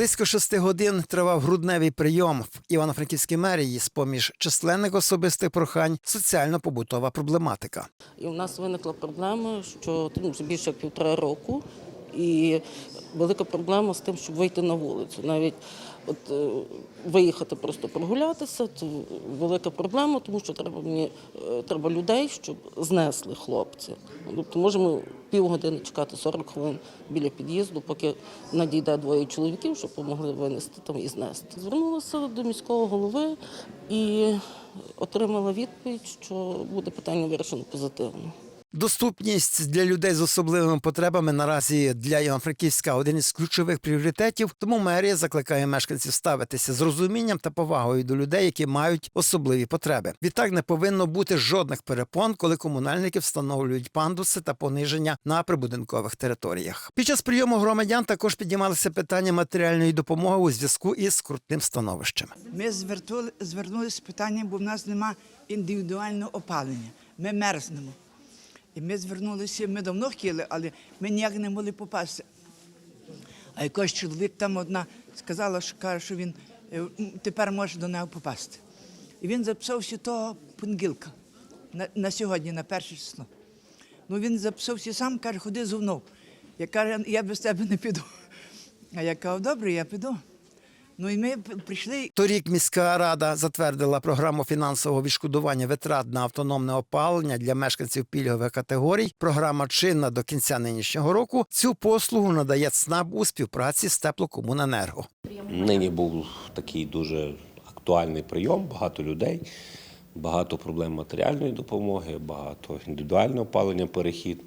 Близько шести годин тривав грудневий прийом в Івано-Франківській мерії з поміж численних особистих прохань соціально-побутова проблематика. І в нас виникла проблема, що ну, більше півтора року, і велика проблема з тим, щоб вийти на вулицю. Навіть от е, виїхати просто прогулятися, то велика проблема, тому що треба мені е, треба людей, щоб знесли хлопці. Тобто можемо півгодини чекати 40 хвилин біля під'їзду, поки надійде двоє чоловіків, щоб допомогли винести там і знести. Звернулася до міського голови і отримала відповідь, що буде питання вирішено позитивно. Доступність для людей з особливими потребами наразі для Івано-Франківська один із ключових пріоритетів. Тому мерія закликає мешканців ставитися з розумінням та повагою до людей, які мають особливі потреби. Відтак не повинно бути жодних перепон, коли комунальники встановлюють пандуси та пониження на прибудинкових територіях. Під час прийому громадян також піднімалися питання матеріальної допомоги у зв'язку із скрутним становищем. Ми звернулися з питанням, бо в нас нема індивідуального опалення. Ми мерзнемо. І ми звернулися, ми давно хотіли, але ми ніяк не могли попасти. А якийсь чоловік там одна сказала, що каже, що він е, тепер може до нього попасти. І він записався того понеділка на, на сьогодні, на перше число. Ну він записався сам, каже, ходи зо. Я каже, я без тебе не піду. А я кажу, добре, я піду. Ну і ми прийшли Торік міська рада затвердила програму фінансового відшкодування витрат на автономне опалення для мешканців пільгових категорій. Програма чинна до кінця нинішнього року. Цю послугу надає ЦНАП у співпраці з теплокомуненерго. Нині був такий дуже актуальний прийом, багато людей, багато проблем матеріальної допомоги, багато індивідуального опалення, перехід.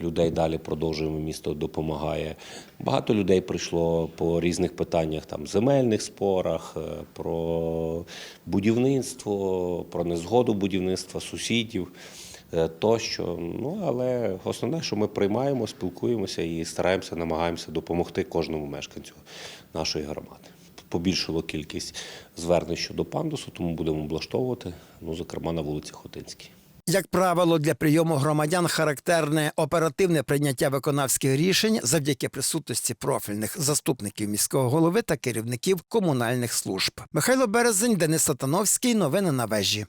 Людей далі продовжуємо, місто допомагає. Багато людей прийшло по різних питаннях, там земельних спорах, е, про будівництво, про незгоду будівництва сусідів е, тощо. Ну але основне, що ми приймаємо, спілкуємося і стараємося, намагаємося допомогти кожному мешканцю нашої громади. Побільшило кількість звернень щодо пандусу, тому будемо облаштовувати, ну, зокрема на вулиці Хотинській. Як правило, для прийому громадян характерне оперативне прийняття виконавських рішень завдяки присутності профільних заступників міського голови та керівників комунальних служб. Михайло Березень, Денис Сатановський. Новини на вежі.